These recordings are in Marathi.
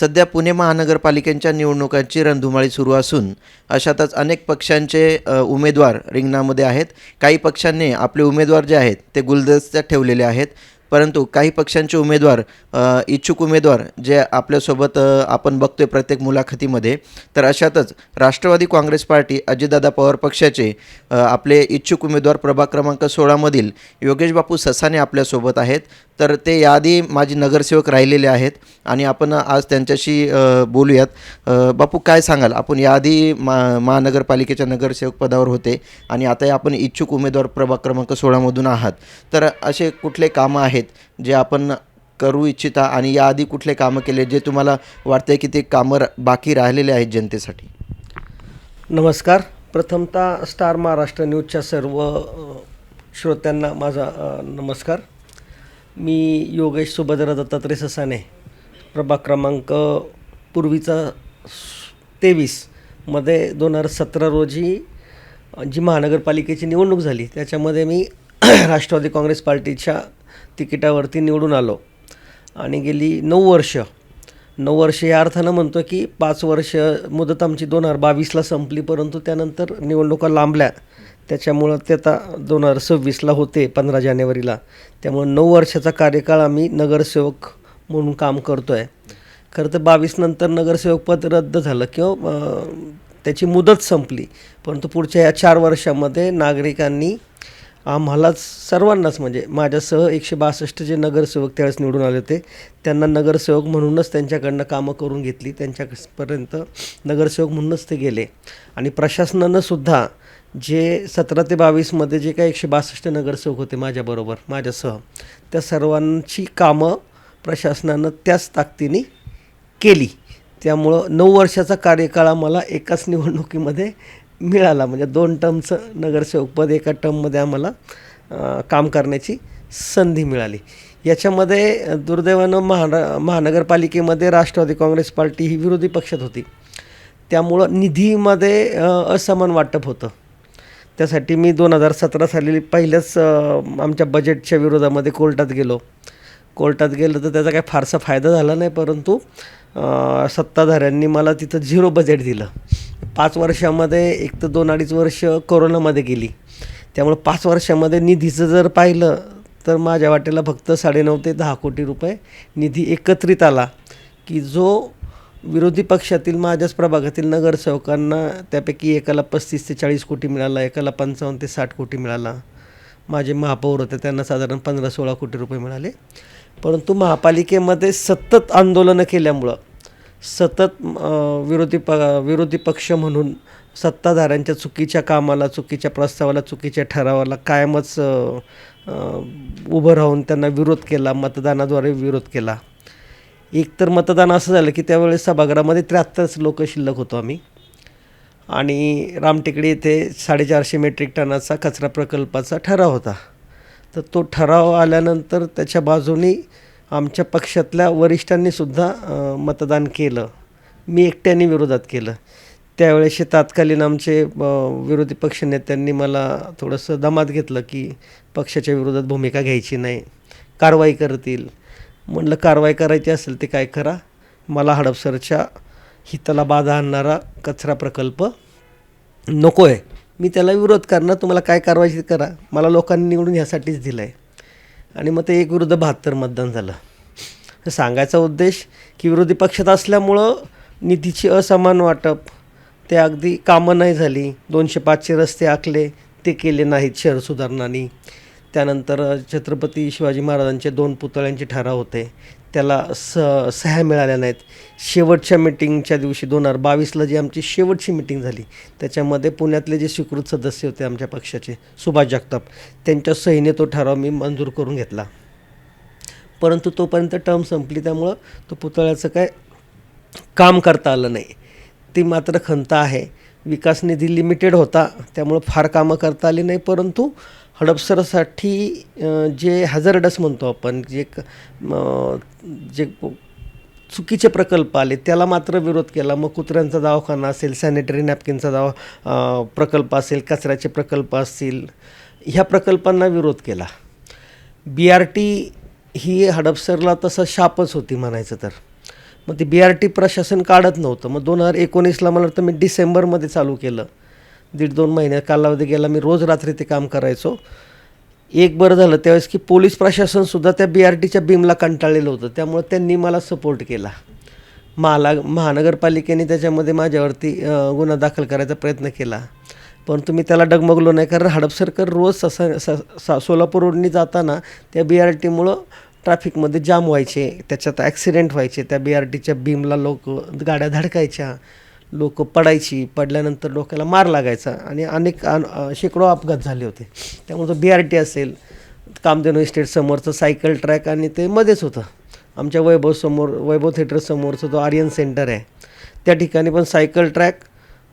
सध्या पुणे महानगरपालिकेच्या निवडणुकांची रणधुमाळी सुरू असून अशातच अनेक पक्षांचे उमेदवार रिंगणामध्ये आहेत. काही पक्षांनी आपले उमेदवार जे आहेत ते गुलदस्त्यात ठेवलेले आहेत. परंतु काही पक्षांचे उमेदवार इच्छुक उमेदवार जे आपल्यासोबत आपण बघतोय प्रत्येक मुलाखतीमध्ये तर अशातच राष्ट्रवादी काँग्रेस पार्टी अजितदादा पवार पक्षाचे आपले इच्छुक उमेदवार प्रभाग क्रमांक सोळामधील योगेश बापू ससाने आपल्यासोबत आहेत. तर ते याआधी माझे नगरसेवक राहिलेले आहेत आणि आपण आज त्यांच्याशी बोलूयात. बापू काय सांगाल? आपण याआधी मा महानगरपालिकेच्या नगरसेवक पदावर होते आणि आता आपण इच्छुक उमेदवार प्रभाग क्रमांक सोळामधून आहात. तर असे कुठले कामं आहेत? आहेत जे आपण करू इच्छिता आणि याआधी कुठले कामं केले जे तुम्हाला वाटते की ते कामं रा- बाकी राहिलेले आहेत जनतेसाठी? नमस्कार. प्रथमतः स्टार महाराष्ट्र न्यूजच्या सर्व श्रोत्यांना माझा नमस्कार. मी योगेश सुभद्र दत्तात्रय ससाने प्रभाग क्रमांक पूर्वीचा तेवीसमध्ये दोन हजार सतरा रोजी जी महानगरपालिकेची निवडणूक झाली त्याच्यामध्ये मी राष्ट्रवादी काँग्रेस पार्टीच्या तिकिटावरती निवडून आलो. आणि गेली नऊ वर्ष. नऊ वर्ष या अर्थानं म्हणतो की पाच वर्ष मुदत आमची दोन हजार बावीसला संपली परंतु त्यानंतर निवडणुका लांबल्या. त्याच्यामुळं ते आता दोन हजार सव्वीसला होते पंधरा जानेवारीला. त्यामुळं नऊ वर्षाचा कार्यकाळ आम्ही नगरसेवक म्हणून काम करतो आहे खरं तर बावीसनंतर नगरसेवक पद रद्द झालं किंवा त्याची मुदत संपली. परंतु पुढच्या या चार वर्षामध्ये नागरिकांनी आम्हालाच सर्वांनाच म्हणजे माझ्यासह एकशे बासष्ट जे नगरसेवक त्यावेळेस निवडून आले होते त्यांना नगरसेवक म्हणूनच त्यांच्याकडनं कामं करून घेतली. त्यांच्यापर्यंत नगरसेवक म्हणूनच ते गेले. आणि प्रशासनानं सुद्धा जे सतरा ते बावीसमध्ये जे काही एकशे बासष्ट नगरसेवक होते माझ्याबरोबर माझ्यासह त्या सर्वांची कामं प्रशासनानं त्याच ताकदीने केली. त्यामुळं नऊ वर्षाचा कार्यकाळ आम्हाला एकाच निवडणुकीमध्ये मिळाला. म्हणजे दोन टर्मचं नगरसेवकपद एका टर्ममध्ये आम्हाला काम करण्याची संधी मिळाली. याच्यामध्ये दुर्दैवानं महान महानगरपालिकेमध्ये राष्ट्रवादी काँग्रेस पार्टी ही विरोधी पक्षात होती. त्यामुळं निधीमध्ये असमान वाटप होतं. त्यासाठी मी दोन हजार सतरा साली पहिल्याच आमच्या बजेटच्या विरोधामध्ये कोर्टात गेलो. कोर्टात गेलं तर त्याचा काही फारसा फायदा झाला नाही परंतु सत्ताधाऱ्यांनी मला तिथं झिरो बजेट दिलं. पाच वर्षामध्ये एक तर दोन अडीच वर्ष कोरोनामध्ये गेली. त्यामुळं पाच वर्षामध्ये निधीचं जर पाहिलं तर माझ्या वाटेला फक्त साडेनऊ ते दहा कोटी रुपये निधी एकत्रित आला की जो विरोधी पक्षातील माझ्याच प्रभागातील नगरसेवकांना त्यापैकी एकाला पस्तीस ते चाळीस कोटी मिळाला एकाला पंचावन्न ते साठ कोटी मिळाला. माझे महापौर होते त्यांना साधारण पंधरा सोळा कोटी रुपये मिळाले. परंतु महापालिकेमध्ये सतत आंदोलनं केल्यामुळं सतत विरोधी प विरोधी पक्ष म्हणून सत्ताधाऱ्यांच्या चुकीच्या कामाला चुकीच्या प्रस्तावाला चुकीच्या ठरावाला कायमच उभं राहून त्यांना विरोध केला मतदानाद्वारे विरोध केला. एक तर मतदान असं झालं की त्यावेळेस सभागृहामध्ये त्र्याहत्तरच लोक शिल्लक होतो आम्ही. आणि रामटेकडी येथे साडेचारशे मेट्रिक टनाचा कचरा प्रकल्पाचा ठराव होता. तर तो ठराव आल्यानंतर त्याच्या बाजूनी आमच्या पक्षातल्या वरिष्ठांनीसुद्धा मतदान केलं. मी एकट्याने विरोधात केलं. त्यावेळेस तात्कालीन आमचे विरोधी पक्षनेत्यांनी मला थोडंसं दमात घेतलं की पक्षाच्या विरोधात भूमिका घ्यायची नाही कारवाई करतील. म्हणलं कारवाई करायची असेल ते काय करा. मला हडपसरच्या हिताला बाधा आणणारा कचरा प्रकल्प नको आहे मी त्याला विरोध करणार तुम्हाला काय कारवाई करा. मला लोकांनी निवडून ह्यासाठीच दिलं आहे आणि मग ते एक विरुद्ध बहात्तर मतदान झालं. सांगायचा उद्देश की विरोधी पक्षात असल्यामुळं निधीची असमान वाटप ते अगदी कामं नाही झाली. दोनशे पाचशे रस्ते आखले ते केले नाहीत शहर सुधारणांनी. त्यानंतर छत्रपती शिवाजी महाराजांचे दोन पुतळ्यांचे ठराव होते. त्याला स सह्या मिळाल्या नाहीत. शेवटच्या मिटिंगच्या दिवशी दोन हजार बावीसला जी आमची शेवटची मिटिंग झाली त्याच्यामध्ये पुण्यातले जे स्वीकृत सदस्य होते आमच्या पक्षाचे सुभाष जगताप त्यांच्या सहीने तो ठराव मी मंजूर करून घेतला. परंतु तोपर्यंत टर्म संपली त्यामुळं तो पुतळ्याचं काय काम करता आलं नाही. ती मात्र खंत आहे. विकास निधी लिमिटेड होता त्यामुळं फार कामं करता आली नाही परंतु हडपसरसाठी जे हॅझर्डस म्हणतो आपण जे क- जे चुकीचे प्रकल्प आले त्याला मात्र विरोध केला. मग कुत्र्यांचा दवाखाना असेल सॅनिटरी नॅपकिनचा दवा प्रकल्प असेल कचऱ्याचे प्रकल्प असतील ह्या प्रकल्पांना विरोध केला. बी आर टी ही हडपसरला तसं शापच होती म्हणायचं तर. मग ते बी आर टी प्रशासन काढत नव्हतं. मग दोन हजार एकोणीसला मला वाटतं मी डिसेंबरमध्ये चालू केलं. दीड दोन महिन्यात कालावधी गेला मी रोज रात्री ते काम करायचो. एक बरं झालं त्यावेळेस की पोलीस प्रशासनसुद्धा त्या बी आर टीच्या बीमला कंटाळलेलं होतं. त्यामुळे त्यांनी मला सपोर्ट केला. महाला महानगरपालिकेने त्याच्यामध्ये माझ्यावरती गुन्हा दाखल करायचा प्रयत्न केला. परंतु मी त्याला डगमगलो नाही कारण हडपसरकर रोज ससा स सा सोलापूर रोडनी जाताना त्या बी आर टीमुळं ट्रॅफिकमध्ये जाम व्हायचे त्याच्यात ॲक्सिडेंट व्हायचे त्या बी आर टीच्या बीमला लोक गाड्या धडकायच्या. लोक पडायची पडल्यानंतर डोक्याला मार लागायचा आणि अनेक अन- शेकडो अपघात झाले होते. त्यामुळे तो बी आर टी असेल कामधेनू इस्टेटसमोरचं सायकल ट्रॅक आणि ते मध्येच होतं. आमच्या वैभवसमोर वैभव थिएटरसमोरचं तो आर्यन सेंटर आहे त्या ठिकाणी पण सायकल ट्रॅक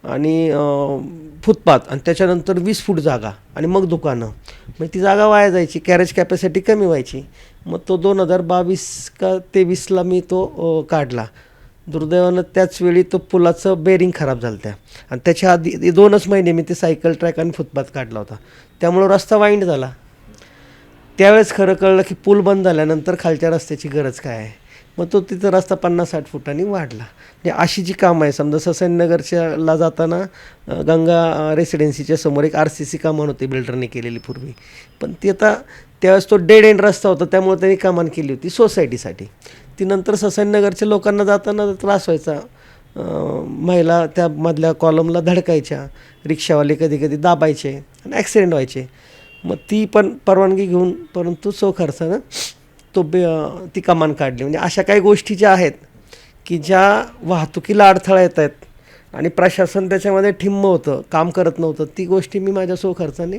आणि फुटपाथ आणि त्याच्यानंतर वीस फूट जागा आणि मग दुकानं. मग ती जागा वाया जायची कॅरेज कॅपॅसिटी कमी व्हायची. मग तो दोन हजार बावीस का तेवीसला मी तो काढला. दुर्दैवानं त्याच वेळी तो पुलाचं बेरिंग खराब झालं त्या आणि त्याच्या आधी दोनच महिने मी ते सायकल ट्रॅक आणि फुटपाथ काढला होता. त्यामुळं रस्ता वाईंड झाला. त्यावेळेस खरं कळलं की पूल बंद झाल्यानंतर खालच्या रस्त्याची गरज काय आहे? मग तो तिथं रस्ता पन्नास साठ फुटांनी वाढला. म्हणजे अशी जी कामं आहे समजा ससैनगरच्याला जाताना गंगा रेसिडेन्सीच्या समोर एक आर सी सी कामं होती बिल्डरने केलेली पूर्वी. पण ती आता त्यावेळेस तो डेड एंड रस्ता होता त्यामुळे त्यांनी कामान केली होती सोसायटीसाठी ती नंतर ससाईनगरच्या लोकांना जाताना त्रास व्हायचा. महिला त्या मधल्या कॉलमला धडकायच्या. रिक्षावाले कधी कधी दाबायचे आणि ॲक्सिडेंट व्हायचे. मग ती पण परवानगी घेऊन परंतु सो खर्चानं तो बे ती कमान काढली. म्हणजे अशा काही गोष्टी ज्या आहेत की ज्या वाहतुकीला अडथळा येत आहेत आणि प्रशासन त्याच्यामध्ये ठिम्म होतं काम करत नव्हतं ती गोष्टी मी माझ्या सो खर्चाने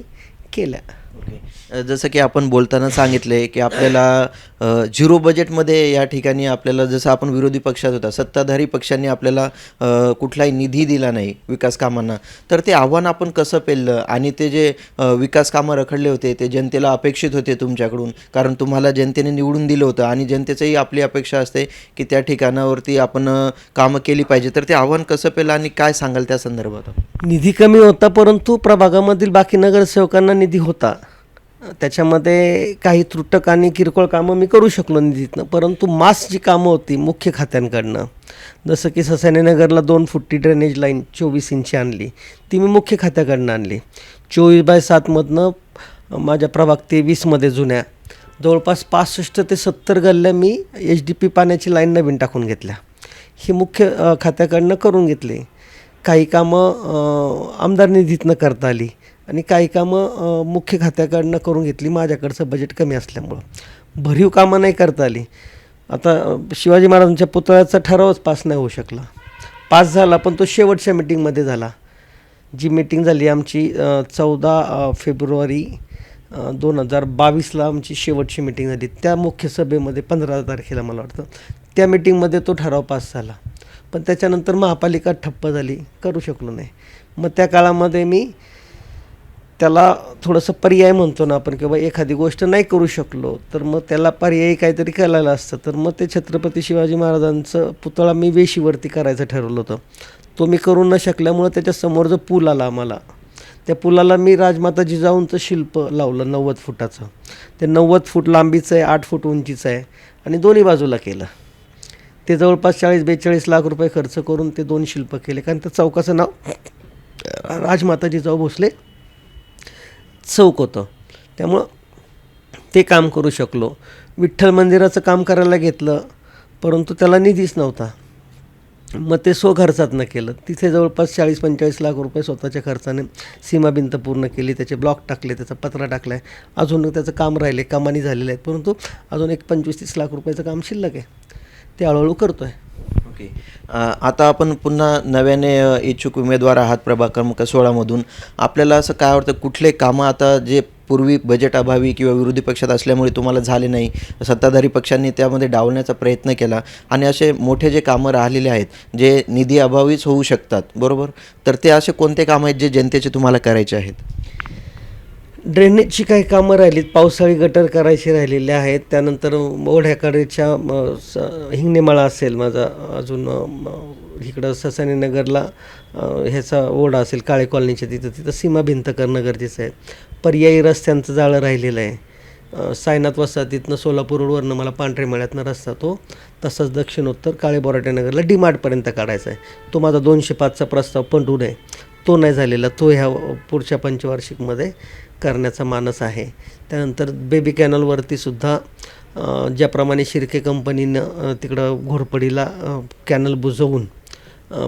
केल्या. जसं की आपण बोलताना सांगितले की आपल्याला झिरो बजेटमध्ये या ठिकाणी आपल्याला जसं आपण विरोधी पक्षात होता सत्ताधारी पक्षांनी आपल्याला कुठलाही निधी दिला नाही विकास कामांना. तर ते आव्हान आपण कसं पेललं? आणि ते जे विकास कामं रखडले होते ते जनतेला अपेक्षित होते तुमच्याकडून. कारण तुम्हाला जनतेने निवडून दिलं होतं आणि जनतेचंही आपली अपेक्षा असते की त्या ठिकाणावरती आपण कामं केली पाहिजे. तर ते आव्हान कसं पेलं आणि काय सांगाल त्या संदर्भात? निधी कमी होता परंतु प्रभागामधील बाकी नगरसेवकांना निधी होता. त्याच्यामध्ये काही त्रुटक आणि किरकोळ कामं मी करू शकलो निधीतनं परंतु मास जी कामं होती मुख्य खात्यांकडनं जसं की ससानेनगरला दोन फुटी ड्रेनेज लाईन चोवीस इंची आणली ती मी मुख्य खात्याकडनं आणली. चोवीस बाय सातमधनं माझ्या प्रभाग तेवीसमध्ये जुन्या जवळपास पासष्ट ते सत्तर गल्ल्या मी एच डी पी पाण्याची लाईन नवीन टाकून घेतल्या. ही मुख्य खात्याकडनं करून घेतली. काही कामं आमदार निधीतनं करता आली. आणि काही कामं मुख्य खात्याकडनं करून घेतली. माझ्याकडचं बजेट कमी असल्यामुळं. भरीव कामं नाही करता आली. आता शिवाजी महाराजांच्या पुतळ्याचा ठरावच पास नाही होऊ शकला. पास झाला पण तो शेवटच्या मिटिंगमध्ये झाला. जी मीटिंग झाली आमची चौदा फेब्रुवारी दोन हजार बावीसला आमची शेवटची मीटिंग झाली. त्या मुख्य सभेमध्ये पंधरा तारखेला मला वाटतं त्या मिटिंगमध्ये तो ठराव पास झाला. पण त्याच्यानंतर महापालिका ठप्प झाली. करू शकलो नाही. मग त्या काळामध्ये मी त्याला थोडंसं पर्याय म्हणतो ना आपण किंवा एखादी गोष्ट नाही करू शकलो तर मग त्याला पर्यायी काहीतरी करायला असतं. तर मग ते छत्रपती शिवाजी महाराजांचं पुतळा मी वेशीवरती करायचं ठरवलं होतं. तो मी करू न शकल्यामुळं त्याच्यासमोर जो पूल आला आम्हाला त्या पुलाला मी राजमाता जिजाऊंचं शिल्प लावलं नव्वद फुटाचं. ते नव्वद फूट लांबीचं आहे आठ फूट उंचीचं आहे आणि दोन्ही बाजूला केलं. ते जवळपास चाळीस बेचाळीस लाख रुपये खर्च करून ते दोन शिल्प केले. कारण त्या चौकाचं नाव राजमाता जिजाऊ भोसले चौक होतं. त्यामुळं ते काम करू शकलो. विठ्ठल मंदिराचं काम करायला घेतलं परंतु त्याला निधीच नव्हता. मग ते स्वखर्चातनं केलं. तिथे जवळपास चाळीस पंचेचाळीस लाख रुपये स्वतःच्या खर्चाने सीमाभिंत पूर्ण केली. त्याचे ब्लॉक टाकले त्याचा पत्रा टाकला आहे अजून त्याचं काम राहिले कामानी झालेलं आहे परंतु अजून एक पंचवीस तीस लाख रुपयाचं काम शिल्लक आहे. ते हळूहळू करतो आहे ओके आता आपण पुन्हा नव्याने इच्छुक उमेदवार आहात प्रभाग क्रमांक सोळामधून आपल्याला असं काय वाटतं कुठले कामं आता जे पूर्वी बजेट अभावी किंवा विरोधी पक्षात असल्यामुळे तुम्हाला झाले नाही सत्ताधारी पक्षांनी त्यामध्ये डावलण्याचा प्रयत्न केला आणि असे मोठे जे कामं राहिलेले आहेत जे निधी अभावीच होऊ शकतात बरोबर? तर ते असे कोणते कामं आहेत जे जनतेचे तुम्हाला करायचे आहेत? ड्रेनेजची काही कामं राहिलीत पावसाळी गटर करायची राहिलेली आहेत. त्यानंतर ओढ्याकडेच्या स- हिंगणेमाळा असेल माझा अजून इकडं ससानीनगरला नगरला ह्याचा ओढा असेल काळे कॉलनीच्या तिथं तिथं सीमा भिंत करणं गरजेचं आहे. पर्यायी रस्त्यांचं जाळं राहिलेलं आहे. सायनाथ वसाहतीतनं सोलापूर रोडवरनं मला पांढरे मळ्यातनं रस्ता तो तसंच दक्षिणोत्तर काळे बोराटे नगरला डीमार्टपर्यंत काढायचा आहे. तो माझा दोनशे पाचचा प्रस्ताव पंडून आहे. तो नाही झालेला तो ह्या पुढच्या पंचवार्षिकमध्ये. करण्याचा मानस आहे. त्यानंतर बेबी कॅनलवरती सुद्धा ज्याप्रमाणे शिर्के कंपनीनं तिकडं घोरपडीला कॅनल बुजवून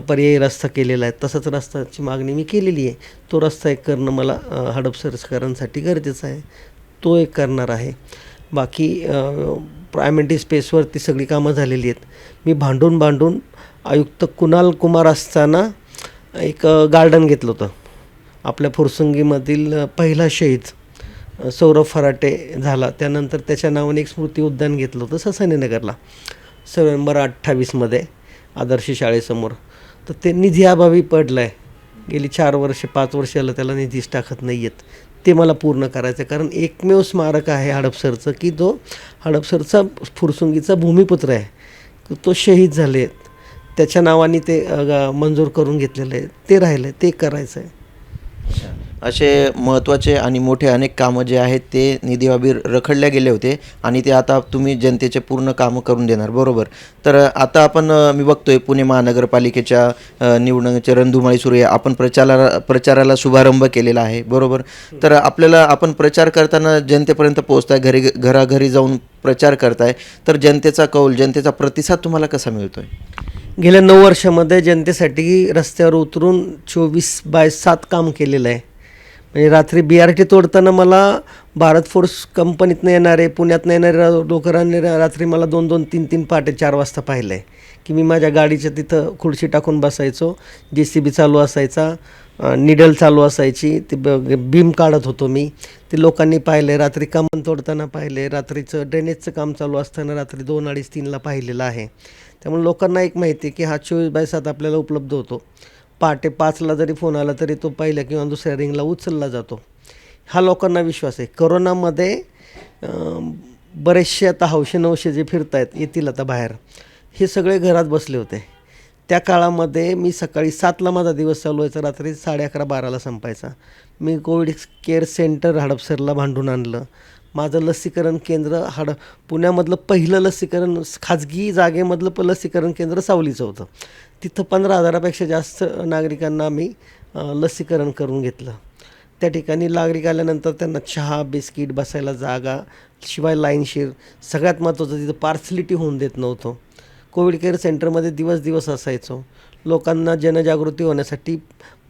पर्यायी रस्ता केलेला आहे. तसंच रस्त्याची मागणी मी केलेली आहे. तो रस्ता एक करणं मला हडप सरकारांसाठी गरजेचं आहे. तो एक करणार आहे. बाकी प्रायमेंटी स्पेसवरती सगळी कामं झालेली आहेत. मी भांडून भांडून आयुक्त कुणाल कुमार असताना एक गार्डन घेतलं होतं. आपल्या फुरसुंगीमधील पहिला शहीद सौरभ फराटे झाला. त्यानंतर त्याच्या नावाने एक स्मृती उद्यान घेतलं होतं ससानीनगरला. सप्टेंबर अठ्ठावीसमध्ये आदर्श शाळेसमोर. तर ते निधी अभावी पडलं आहे गेली चार वर्ष पाच वर्षाला त्याला निधीच टाकत नाही आहेत ते मला पूर्ण करायचं आहे कारण एकमेव स्मारक आहे हडपसरचं की जो हडपसरचा फुरसुंगीचा भूमिपुत्र आहे. तो शहीद झाले आहेत त्याच्या नावाने ते मंजूर करून घेतलेलं आहे. ते राहिलं आहे ते करायचं आहे असे महत्त्वाचे आणि मोठे अनेक कामं जे आहेत ते निधीबाबीर रखडल्या गेले होते आणि ते आता तुम्ही जनतेचे पूर्ण कामं करून देणार बरोबर? तर आता आपण मी बघतोय पुणे महानगरपालिकेच्या निवडणुकीचे रणधुमाळी सुरू आहे. आपण प्रचाराला प्रचाराला शुभारंभ केलेला आहे बरोबर? तर आपल्याला आपण प्रचार करताना जनतेपर्यंत पोहोचताय घरी घराघरी जाऊन प्रचार करताय. तर जनतेचा कौल जनतेचा प्रतिसाद तुम्हाला कसा मिळतोय? गेल्या नऊ वर्षामध्ये जनतेसाठी रस्त्यावर उतरून चोवीस बाय सात काम केलेलं आहे. म्हणजे रात्री बी आर टी तोडताना मला भारत फोर्स कंपनीतनं येणारे पुण्यातनं येणारे लोकांनी रात्री मला दोन दोन तीन तीन पहाटे चार वाजता पाहिलं आहे की मी माझ्या गाडीच्या तिथं खुर्ची टाकून बसायचो जे सी बी चालू असायचा. निडल चालू असायची. ती ब बीम काढत होतो मी. ते लोकांनी पाहिले रात्री कमान तोडताना पाहिले रात्रीचं ड्रेनेजचं काम चालू असताना रात्री दोन अडीच तीनला पाहिलेलं आहे. त्यामुळे लोकांना एक माहिती आहे की हा चोवीस बाय सात आपल्याला उपलब्ध होतो. पहाटे पाचला जरी फोन आला तरी तो पहिल्या किंवा दुसऱ्या रिंगला उचलला जातो. हा लोकांना विश्वास आहे. करोनामध्ये बरेचसे आता हौशे नवशे जे फिरत आहेत येतील आता बाहेर. हे सगळे घरात बसले होते. त्या काळामध्ये मी सकाळी सातला माझा दिवस चालू व्हायचा रात्री साडे अकरा बाराला संपायचा. मी कोविड केअर सेंटर हडपसरला भांडून आणलं. माझं लसीकरण केंद्र हड पुण्यामधलं पहिलं लसीकरण खाजगी जागेमधलं प लसीकरण केंद्र सावलीचं होतं. तिथं पंधरा हजारापेक्षा जास्त नागरिकांना मी लसीकरण करून घेतलं. त्या ठिकाणी नागरिक आल्यानंतर त्यांना चहा बिस्किट बसायला जागा शिवाय लाईनशीर सगळ्यात महत्त्वाचं तिथं पार्सलिटी होऊन देत नव्हतं. कोविड केअर सेंटरमध्ये दिवस दिवस असायचो. लोकांना जनजागृती होण्यासाठी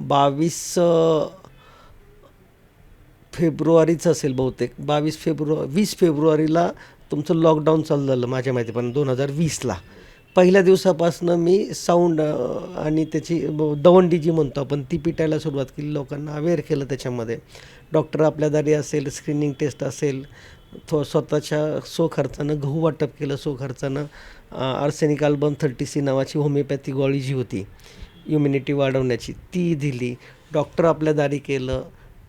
बावीस फेब्रुवारीच असेल बहुतेक. बावीस फेब्रुवारी वीस फेब्रुवारीला तुमचं लॉकडाऊन चालू झालं माझ्या माहितीप्रमाणे दोन हजार वीसला. पहिल्या दिवसापासून मी साऊंड आणि त्याची दवंडी जी म्हणतो आपण ती पिटायला सुरुवात केली. लोकांना अवेअर केलं त्याच्यामध्ये. डॉक्टर आपल्या दारी असेल स्क्रीनिंग टेस्ट असेल थो स्वतःच्या सो खर्चानं गहू वाटप केलं सो खर्चानं. आर्सेनिक अल्बम थर्टी सी नावाची होमिओपॅथी गोळी जी होती इम्युनिटी वाढवण्याची ती दिली. डॉक्टर आपल्या दारी केलं.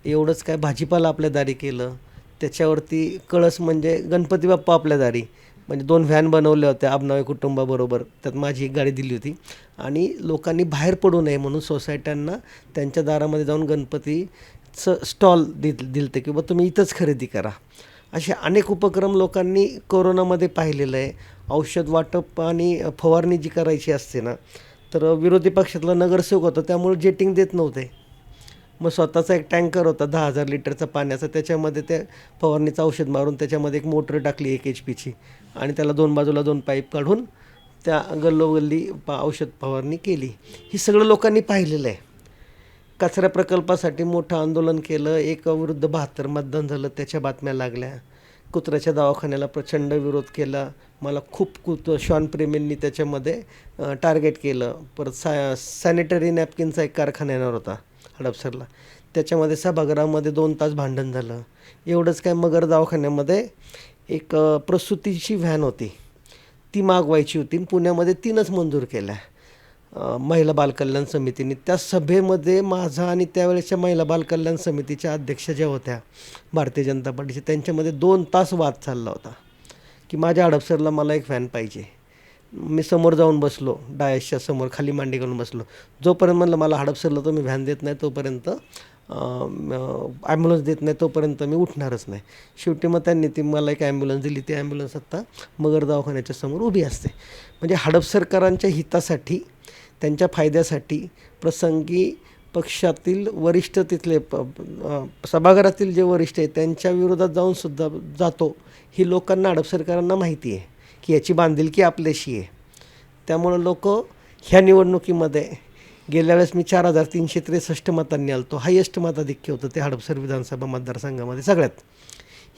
एवढंच काय भाजीपाला आपल्या दारी केलं. त्याच्यावरती कळस म्हणजे गणपती बाप्पा आपल्या दारी. म्हणजे दोन व्हॅन बनवल्या होत्या आबनावे कुटुंबाबरोबर. त्यात माझी एक गाडी दिली होती. आणि लोकांनी बाहेर पडू नये म्हणून सोसायट्यांना त्यांच्या दारामध्ये जाऊन गणपतीचं स्टॉल दि दिलते की बाबा तुम्ही इथंच खरेदी करा. असे अनेक उपक्रम लोकांनी कोरोनामध्ये पाहिलेलं आहे. औषध वाटप आणि फवारणी जी करायची असते ना तर विरोधी पक्षातला नगरसेवक होता त्यामुळे जेटिंग देत नव्हते. मग स्वतःचा एक टँकर होता दहा हजार लिटरचा पाण्याचा त्याच्यामध्ये ते फवारणीचं औषध मारून त्याच्यामध्ये एक मोटर टाकली एक एच पीची आणि त्याला दोन बाजूला दोन पाईप काढून त्या गल्लोगल्ली पा औषध फवारणी केली. हे सगळं लोकांनी पाहिलेलं आहे. कचरा प्रकल्पासाठी मोठं आंदोलन केलं एक विरुद्ध बहात्तर मतदान झालं त्याच्या बातम्या लागल्या. कुत्र्याच्या दवाखान्याला प्रचंड विरोध केला. मला खूप कुत श्वानप्रेमींनी त्याच्यामध्ये टार्गेट केलं. परत सा सॅनिटरी नॅपकिनचा एक कारखाना येणार होता हडपसरला. त्याच्यामध्ये सभागृहामध्ये दोन तास भांडण झालं. एवढंच काय मगर दवाखान्यामध्ये एक प्रसूतीची व्हॅन होती. ती मागवायची होती पुण्यामध्ये तीनच मंजूर केल्या. महिला बालकल्याण समितीने. त्या सभेमध्ये माझा आणि त्यावेळेच्या महिला बालकल्याण समितीच्या अध्यक्ष ज्या होत्या भारतीय जनता पार्टीच्या त्यांच्यामध्ये दोन तास वाद चालला होता. की माझ्या हडपसरला मला एक फॅन पाहिजे. मी समोर जाऊन बसलो डायसच्या समोर खाली मांडी घालून बसलो. जोपर्यंत म्हणलं मला हडपसरला तुम्ही व्हॅन देत नाही तोपर्यंत ॲम्ब्युलन्स देत नाही तोपर्यंत मी उठणारच नाही. शेवटी मग त्यांनी ती मला एक ॲम्ब्युलन्स दिली ती ॲम्ब्युलन्स आत्ता मगर दवाखान्याच्या समोर उभी असते. म्हणजे हडपसरकरांच्या हितासाठी त्यांच्या फायद्यासाठी प्रसंगी पक्षातील वरिष्ठ तिथले प सभागृहातील जे वरिष्ठ आहेत त्यांच्या विरोधात जाऊन सुद्धा जातो. ही लोकांना हडपसरकरांना माहिती आहे. की याची बांधिलकी आपल्याशी आहे. त्यामुळं लोक ह्या निवडणुकीमध्ये गेल्या वेळेस मी चार हजार तीनशे त्रेसष्ट मतांनी आलतो. हायेस्ट मताधिक्य होतं ते हडपसर विधानसभा मतदारसंघामध्ये सगळ्यात.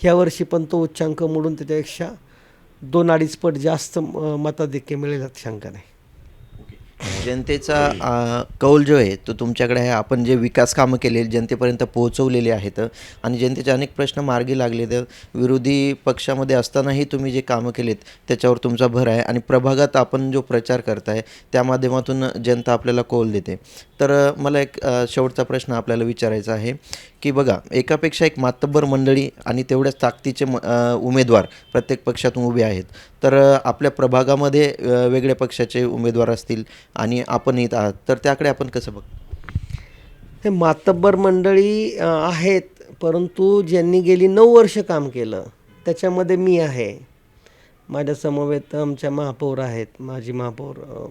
ह्या वर्षी पण तो उच्चांक मोडून त्याच्यापेक्षा दोन अडीच पट जास्त मताधिक्य मिळेल शंका नाही जनतेचा कौल जो आहे तो तुमच्याकडे आहे. आपण जे विकास कामं केले जनतेपर्यंत पोहोचवलेले आहेत आणि जनतेचे अनेक प्रश्न मार्गी लागले तर विरोधी पक्षामध्ये असतानाही तुम्ही जे कामं केलेत त्याच्यावर तुमचा भर आहे आणि प्रभागात आपण जो प्रचार करताय त्या माध्यमातून जनता आपल्याला कौल देते. तर मला एक शेवटचा प्रश्न आपल्याला विचारायचा आहे. की बघा एकापेक्षा एक मातब्बर मंडळी आणि तेवढ्याच ताकदीचे म उमेदवार प्रत्येक पक्षातून उभे आहेत. तर आपल्या प्रभागामध्ये वेगळ्या पक्षाचे उमेदवार असतील आणि आपण येत आहात. तर त्याकडे आपण कसं बघ? हे मातब्बर मंडळी आहेत परंतु ज्यांनी गेली नऊ वर्ष काम केलं त्याच्यामध्ये मी आहे. माझ्या समवेत आमच्या महापौर आहेत माझी महापौर अ,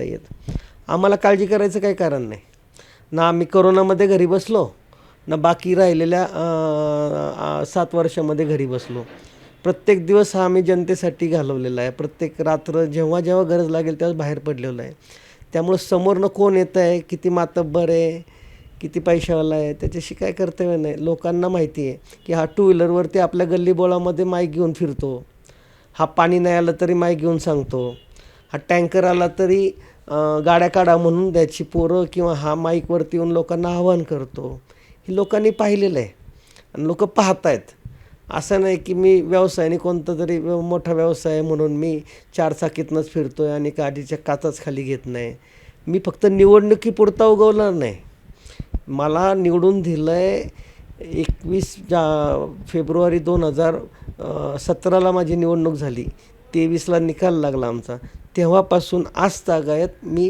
आहेत. आम्हाला काळजी करायचं काही कारण नाही. ना आम्ही करोनामध्ये घरी बसलो न बाकी राहिलेल्या सात वर्षामध्ये घरी बसलो. प्रत्येक दिवस हा आम्ही जनतेसाठी घालवलेला आहे. प्रत्येक रात्र जेव्हा जेव्हा गरज लागेल तेव्हा बाहेर पडलेलो आहे. त्यामुळं समोरनं कोण येतं आहे किती मातब्बर आहे किती पैशावाला आहे त्याच्याशी काय कर्तव्य नाही. लोकांना माहिती आहे की हा टू व्हीलरवरती आपल्या गल्लीबोळामध्ये माईक घेऊन फिरतो. हा पाणी नाही आलं तरी माईक घेऊन सांगतो. हा टँकर आला तरी गाड्या काढा म्हणून त्याची पोरं किंवा हा माईकवरती येऊन लोकांना आवाहन करतो. हे लोकांनी पाहिलेलं आहे. आणि लोक पाहत आहेत असं नाही की मी व्यवसायाने कोणता तरी मोठा व्यवसाय आहे म्हणून मी चारचाकीतनंच फिरतो आहे आणि गाडीच्या काचाच खाली घेत नाही. मी फक्त निवडणुकीपुरता उगवणार नाही. मला निवडून दिलं आहे एकवीस जा फेब्रुवारी दोन हजार सतराला माझी निवडणूक झाली. तेवीसला निकाल लागला आमचा. तेव्हापासून आज तागायत मी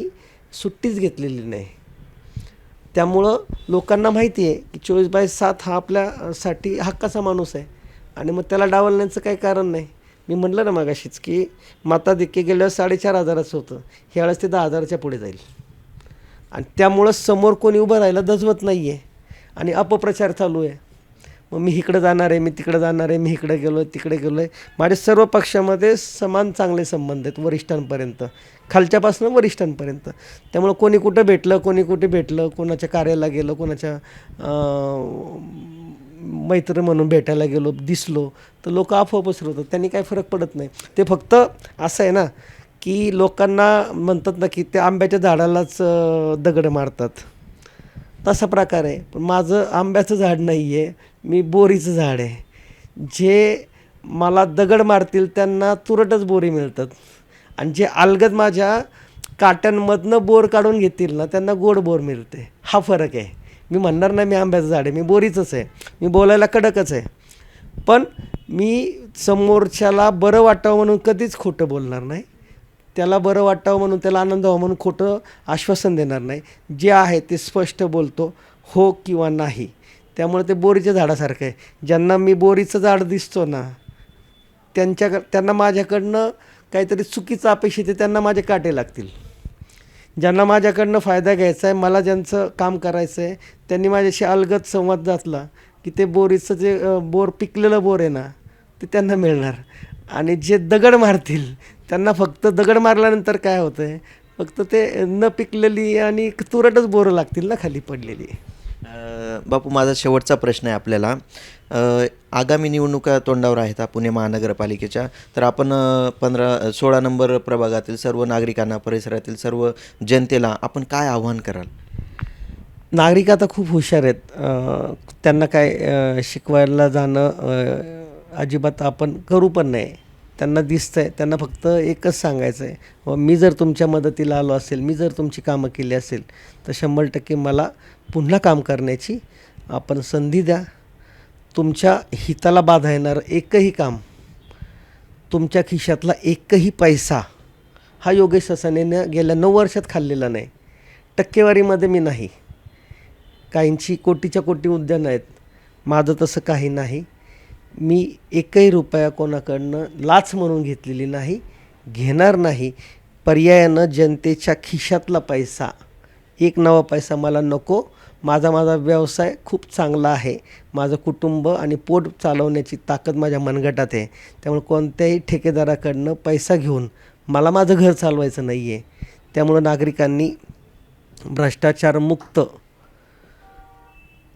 सुट्टीच घेतलेली नाही. त्यामुळं लोकांना माहिती आहे की चोवीस बाय सात हा आपल्यासाठी हक्काचा माणूस आहे. आणि मग त्याला डावलण्याचं काही कारण नाही. मी म्हटलं ना मागाशीच की माताधिक्य गेल्यावर साडेचार हजाराचं होतं. ह्यावेळेस ते दहा हजाराच्या पुढे जाईल. आणि त्यामुळं समोर कोणी उभं राहायला दजवत नाही आहे आणि अपप्रचार चालू आहे. मग मी इकडं जाणार आहे मी तिकडं जाणार आहे मी इकडे गेलो आहे तिकडे गेलो आहे माझे सर्व पक्षामध्ये समान चांगले संबंध आहेत वरिष्ठांपर्यंत. खालच्यापासून वरिष्ठांपर्यंत. त्यामुळं कोणी कुठं भेटलं कोणी कुठे भेटलं कोणाच्या कार्याला गेलं कोणाच्या मैत्र म्हणून भेटायला गेलो दिसलो तर लोक आपोआप पसरवतात त्यांनी काही फरक पडत नाही. ते फक्त असं आहे ना की लोकांना म्हणतात ना की त्या आंब्याच्या झाडालाच दगड मारतात. तसा प्रकार आहे. पण माझं आंब्याचं झाड नाही आहे मी बोरीचं झाड आहे. जे मला दगड मारतील त्यांना तुरटच बोरी मिळतात. आणि जे अलगद माझ्या काट्यांमधनं बोर काढून घेतील ना त्यांना गोड बोर मिळते. हा फरक आहे. मी म्हणणार नाही मी आंब्याचं झाड आहे. मी बोरीचंच आहे. मी बोलायला कडकच आहे. पण मी समोरच्याला बरं वाटावं म्हणून कधीच खोटं बोलणार नाही. त्याला बरं वाटावं म्हणून त्याला आनंद व्हावा म्हणून खोटं आश्वासन देणार नाही. जे आहे ते स्पष्ट बोलतो हो किंवा नाही. त्यामुळे ते बोरीच्या झाडासारखं आहे. ज्यांना मी बोरीचं झाड दिसतो ना त्यांच्या त्यांना माझ्याकडनं काहीतरी चुकीचं अपेक्षित आहे त्यांना माझे काटे लागतील. ज्यांना माझ्याकडनं फायदा घ्यायचा आहे मला ज्यांचं काम करायचं आहे त्यांनी माझ्याशी अलगत संवाद जातला की ते बोरीचं जे बोर पिकलेलं बोर आहे ना ते त्यांना मिळणार. आणि जे दगड मारतील त्यांना फक्त दगड मारल्यानंतर काय होतं आहे फक्त ते न पिकलेली आणि तुरटच बोरं लागतील ना खाली पडलेली. बापू माझा शेवटचा प्रश्न आहे आपल्याला. आगामी निवडणुका तोंडावर आहेत पुणे महानगरपालिकेच्या. तर आपण पंधरा सोळा नंबर प्रभागातील सर्व नागरिकांना परिसरातील सर्व जनतेला आपण काय आव्हान कराल? नागरिक आता खूप हुशार आहेत. त्यांना काय शिकवायला जाणं अजिबात आपण करू पण नाही त्यांना दिसतं आहे त्यांना फक्त एकच सांगायचं आहे व मी जर तुमच्या मदतीला आलो असेल मी जर तुमची कामं केली असेल तर शंभर टक्के मला पुन्हा काम करण्याची आपण संधी द्या. तुमच्या हिताला बाधा येणारं एकही काम तुमच्या खिशातला एकही पैसा हा योगेश ससानेनं गेल्या नऊ वर्षात खाल्लेला नाही. टक्केवारीमध्ये मी नाही. काहींची कोटीच्या कोटी उद्यानं आहेत. माझं तसं काही नाही. मी एकही रुपया कोणाकडनं लाच म्हणून घेतलेली नाही घेणार नाही. पर्यायानं जनतेच्या खिशातला पैसा एक नवा पैसा मला नको. माझा माझा व्यवसाय खूप चांगला आहे. माझं कुटुंब आणि पोट चालवण्याची ताकद माझ्या मनगटात आहे. त्यामुळे कोणत्याही ठेकेदाराकडनं पैसा घेऊन मला माझं घर चालवायचं नाही आहे त्यामुळं नागरिकांनी भ्रष्टाचारमुक्त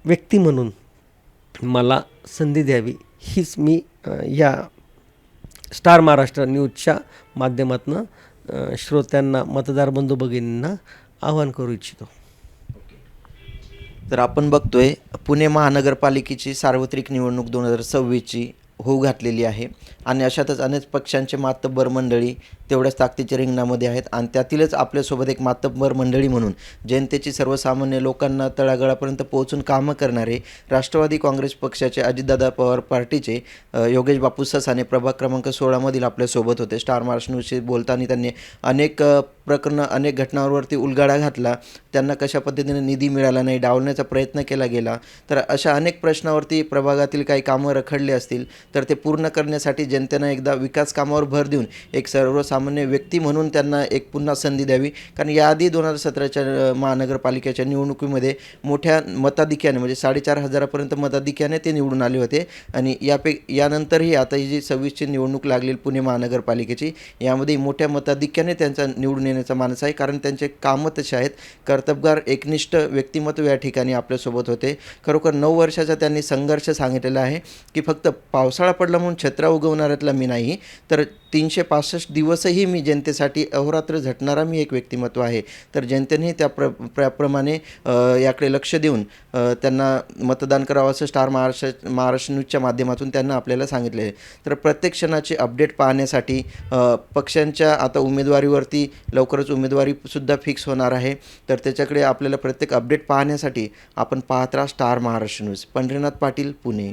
व्यक्ती म्हणून मला संधी द्यावी. हीच मी या स्टार महाराष्ट्र न्यूजच्या माध्यमातून श्रोत्यांना मतदार बंधू भगिनींना आवाहन करू इच्छितो. तर आपण बघतोय पुणे महानगरपालिकेची सार्वत्रिक निवडणूक दोन हजार सव्वीसची होऊ घातलेली आहे. आणि अशातच अनेक पक्षांचे मातब्बर मंडळी तेवढ्याच ताकदीच्या रिंगणामध्ये आहेत आणि त्यातीलच आपल्यासोबत एक मातब्बर मंडळी म्हणून जनतेची सर्वसामान्य लोकांना तळागळापर्यंत पोहोचून कामं करणारे राष्ट्रवादी काँग्रेस पक्षाचे अजितदादा पवार पार्टीचे योगेश बापू ससाने प्रभाग क्रमांक सोळामधील आपल्यासोबत होते. स्टार महाराष्ट्र न्यूजशी बोलताना त्यांनी अनेक प्रकरणं अनेक घटनांवरती उलगाडा घातला. त्यांना कशा पद्धतीने निधी मिळाला नाही डावलण्याचा प्रयत्न केला गेला. तर अशा अनेक प्रश्नावरती प्रभागातील काही कामं रखडली असतील तर ते पूर्ण करण्यासाठी जनतेनं एकदा विकास कामावर भर देऊन एक सर्वसामान्य व्यक्ती म्हणून त्यांना एक पुन्हा संधी द्यावी. कारण याआधी दोन हजार सतराच्या महानगरपालिकेच्या निवडणुकीमध्ये मोठ्या मताधिक्याने म्हणजे साडेचार हजारापर्यंत मताधिक्याने ते निवडून आले होते. आणि यापे यानंतरही आता ही जी सव्वीसची निवडणूक लागलेली पुणे महानगरपालिकेची यामध्ये मोठ्या मताधिक्याने त्यांचा निवडून येण्याचा मानस आहे. कारण त्यांचे कामं तसे आहेत. कर्तबगार एकनिष्ठ व्यक्तिमत्व या ठिकाणी आपल्यासोबत होते. खरोखर नऊ वर्षाचा त्यांनी संघर्ष सांगितलेला आहे की फक्त पावसाळा पडला म्हणून छत्रा उगवणाऱ्यातला मी नाही तर तीनशे पासष्ट दिवसही मी जनतेसाठी अहोरात्र झटणारा मी एक व्यक्तिमत्व आहे. तर जनतेने त्या प्र त्याप्रमाणे याकडे लक्ष देऊन त्यांना मतदान करावं असं स्टार महाराष्ट्र महाराष्ट्र न्यूजच्या माध्यमातून त्यांना आपल्याला सांगितले आहे. तर प्रत्येक क्षणाचे अपडेट पाहण्यासाठी पक्षांच्या आता उमेदवारीवरती लवकरच उमेदवारीसुद्धा फिक्स होणार आहे. तर त्याच्याकडे आपल्याला प्रत्येक अपडेट पाहण्यासाठी आपण पाहत राहा स्टार महाराष्ट्र न्यूज. पंढरीनाथ पाटील पुणे.